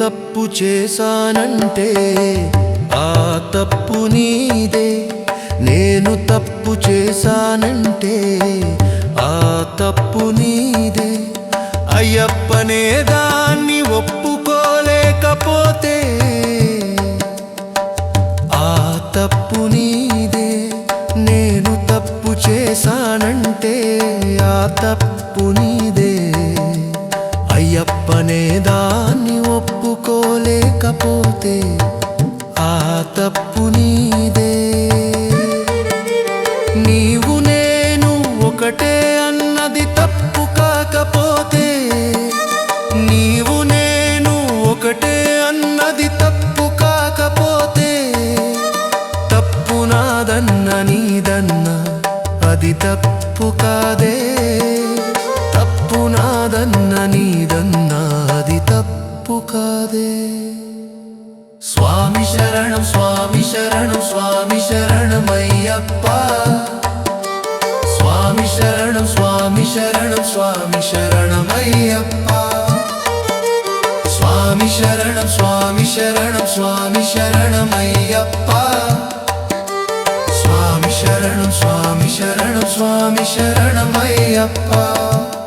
తప్పు చేశానంటే ఆ తప్పు నీదే. నేను తప్పు చేశానంటే ఆ తప్పు నీదే. అయ్యప్పనే దాన్ని ఒప్పుకోలేకపోతే ఆ తప్పు నీదే. నేను తప్పు చేశానంటే ఆ తప్పు నీదే. అయ్యప్పనే దాన్ని లేకపోతే ఆ తప్పు నీదే. నీవు నేను ఒకటే అన్నది తప్పు కాకపోతే నీవు నేను ఒకటే అన్నది తప్పు కాకపోతే తప్పు నాదన్న నీదన్న అది తప్పు కాదే. తప్పు కాదే స్వామి శరణం స్వామి శరణం స్వామి శరణమయ్యప్ప స్వామి శరణం స్వామి శరణం స్వామి శరణమయ్యప్ప స్వామి శరణం స్వామి శరణం స్వామి శరణమయ్యప్ప స్వామి శరణం స్వామి శరణం స్వామి శరణమయ్యప్ప పూర్వజన్మ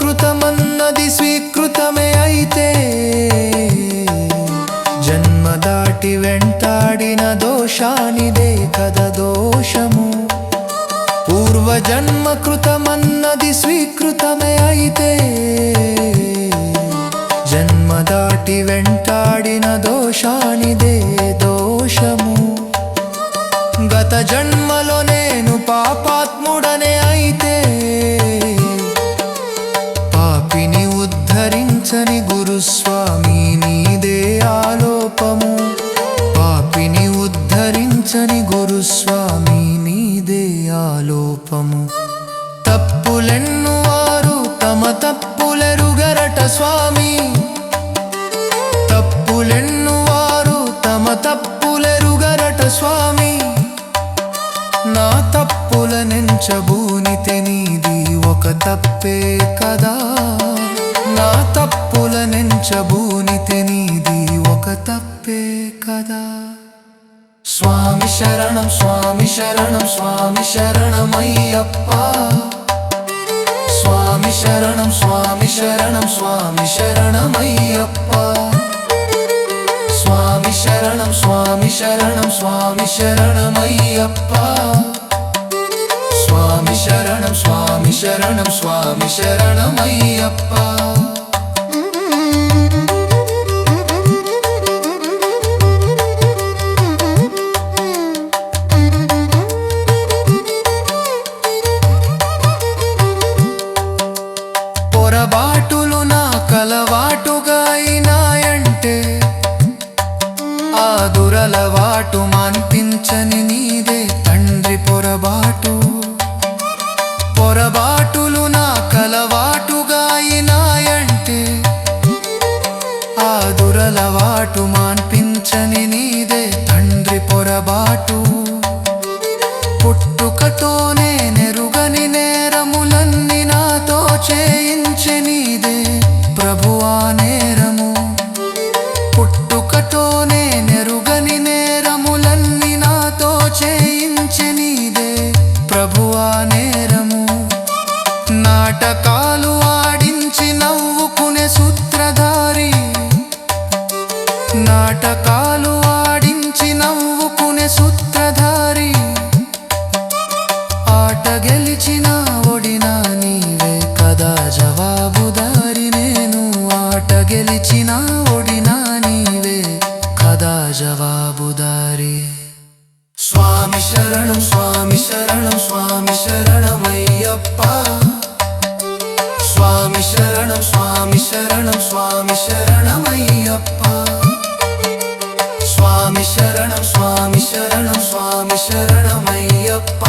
కృతమన్నది స్వీకృతమే అయితే జన్మ దాటి వెంటాడిన దోషానిదే కద దోషము. పూర్వజన్మ కృతమన్నది స్వీకృతమే అయితే జన్మ దాటి వెంటాడిన దోషానిదే దోషము. గత జన్మలో నేను పాపాత్మ క్షమించబూనితే నీది ఒక తప్పే కదా? నా తప్పుల నెంచబూనితే నీది ఒక తప్పే కదా? స్వామి శరణం స్వామి శరణం స్వామి శరణమయ్యప్ప. స్వామి శరణం స్వామి శరణం స్వామి శరణమయ్యప్ప. స్వామి శరణం స్వామి శరణం స్వామి శరణమయ్యప్ప. స్వామి శరణం స్వామి శరణం స్వామి శరణమయ్యప్ప. పొరబాటులు నా కలవాటుగా అయినాయంటే ఆ దురలవాటు మాన్పించని నీదే. ఆట గెలిచిన ఒడినా నీవే కదా జవాబుదారి స్వామి శరణం స్వామి శరణం స్వామి శరణమయ్యప్ప. స్వామి శరణం స్వామి శరణం స్వామి శరణమయ్యప్ప. స్వామి శరణం స్వామి శరణం స్వామి శరణమయ్యప్ప.